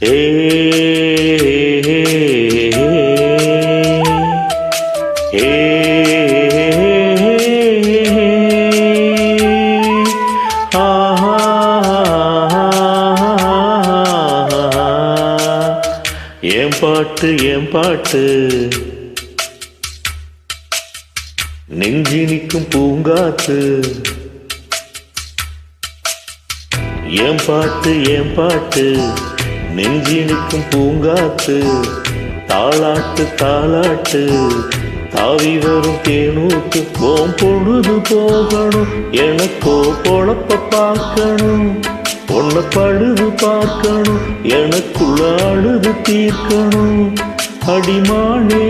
ஏ ஏ என் பாட்டு ஏன் பாட்டு நெஞ்சினிக்கும் பூங்காத்து என் பாட்டு என் பாட்டு நெஞ்சினுக்கும் பூங்காத்து தாளாட்டு தாளாட்டு தாவி வரும் தேனூத்து ஓம் பொழுது போகணும். எனக்கோ பொழப்ப பார்க்கணும் பொண்ண பழுது பார்க்கணும் எனக்குள்ள அழுது தீர்க்கணும். அடிமானே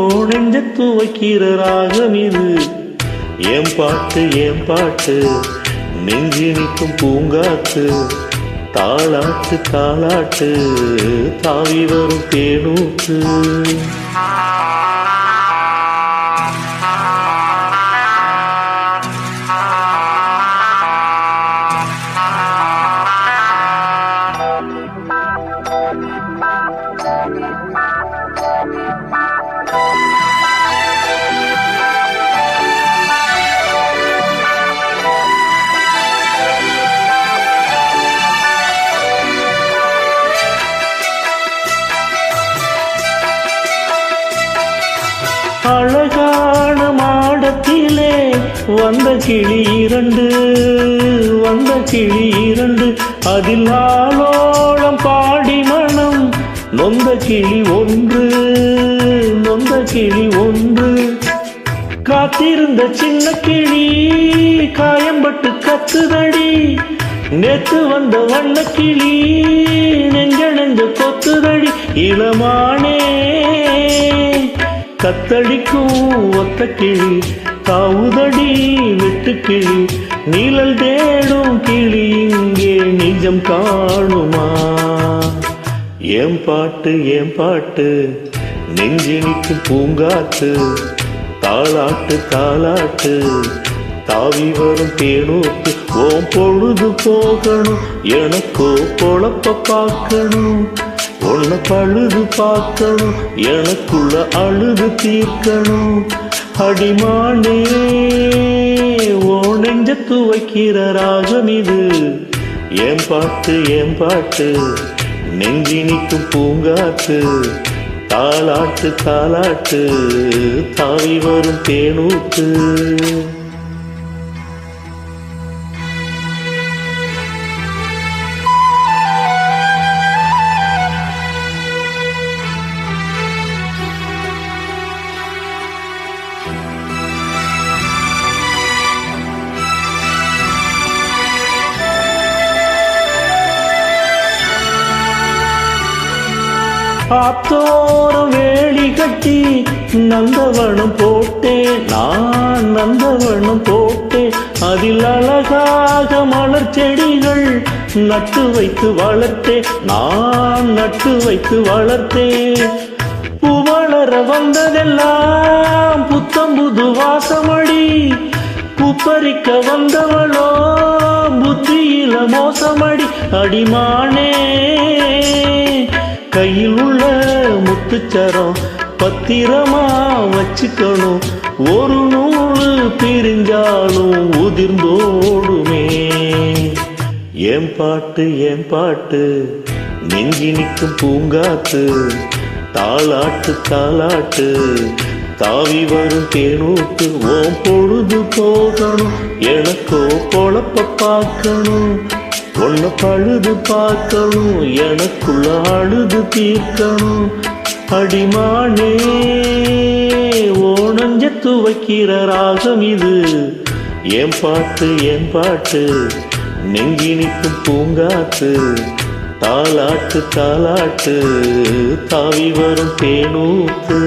ஓ நெஞ்ச துவைக்கிற ராகம் இது. ஏன் பாட்டு என் பாட்டு நெஞ்சினிக்கும் பூங்காத்து தாளாட்டு தாளாட்டு தாவி வரும் தேனூற்று. அழகான மாடத்திலே வந்த கிளி இரண்டு வந்த கிளி இரண்டு. அதில் ஆலோளம் பாடி மனம் நொந்த கிளி ஒன்று நொந்த கிளி ஒன்று. காத்திருந்த சின்ன கிளி காயம்பட்டு கத்துதடி. நேத்து வந்த வண்ண கிளி நெஞ்ச நெஞ்ச கொத்துதடி. இளமானே கத்தடிக்கும் ஒத்த கிளி தாவுதடி வெட்டு கிளி நீழல் தேடும் கிளி இங்கே நிஜம் காணுமா? ஏன் பாட்டு ஏன் பாட்டு நெஞ்சினிக்கு பூங்காத்து தாளாட்டு தாளாட்டு தாவி வரும் தேனூத்து ஓம் பொழுது போகணும் எனக்கோ பொழப்ப பார்க்கணும். உன்னை பழுது பார்க்கணும் எனக்குள்ள அழுது தீர்க்கணும். அடிமானே ஓ நெஞ்ச துவைக்கிற ராகம் இது. ஏன் பாட்டு ஏன் பாட்டு நெஞ்சினிக்கும் பூங்காத்து தாளாட்டு தாளாட்டு தாவி வரும் தேனூத்து ஆத்தோரம் வேலி கட்டி நந்தவனம் போட்டேன். நான் நந்தவனம் போட்டேன். அதில் அழகாக மலர் செடிகள் நட்டு வைத்து வளர்த்தேன். நான் நட்டு வைத்து வளர்த்தேன். புவளர வந்ததெல்லாம் புத்தம் புது வாசமடி பூப்பறிக்க வந்தவளோ புத்தியில மோசமடி. அடிமானே. கையில் உள்ள முத்துச்சரம் பத்திரமா வச்சுக்கணும். ஒரு நூல் பிரிஞ்சாலும் உதிர்ந்தோடுமே என் பாட்டு என் பாட்டு நெஞ்சி நிற்கும் பூங்காத்து தாளாட்டு தாளாட்டு தாவி வரும் தேனூத்து ஓம் பொழுது போகணும் எனக்கோ பொழப்ப பார்க்கணும். உன்னை பழுது பார்க்கணும் எனக்குள்ள அழுது தீர்க்கணும். அடிமானே ஓணஞ்ச துவைக்கிற ராகம் இது. ஏன் பாட்டு என் பாட்டு நெஞ்சி நிற்கும் பூங்காத்து. தாலாட்டு தாலாட்டு தாவி வரும் தேனூத்து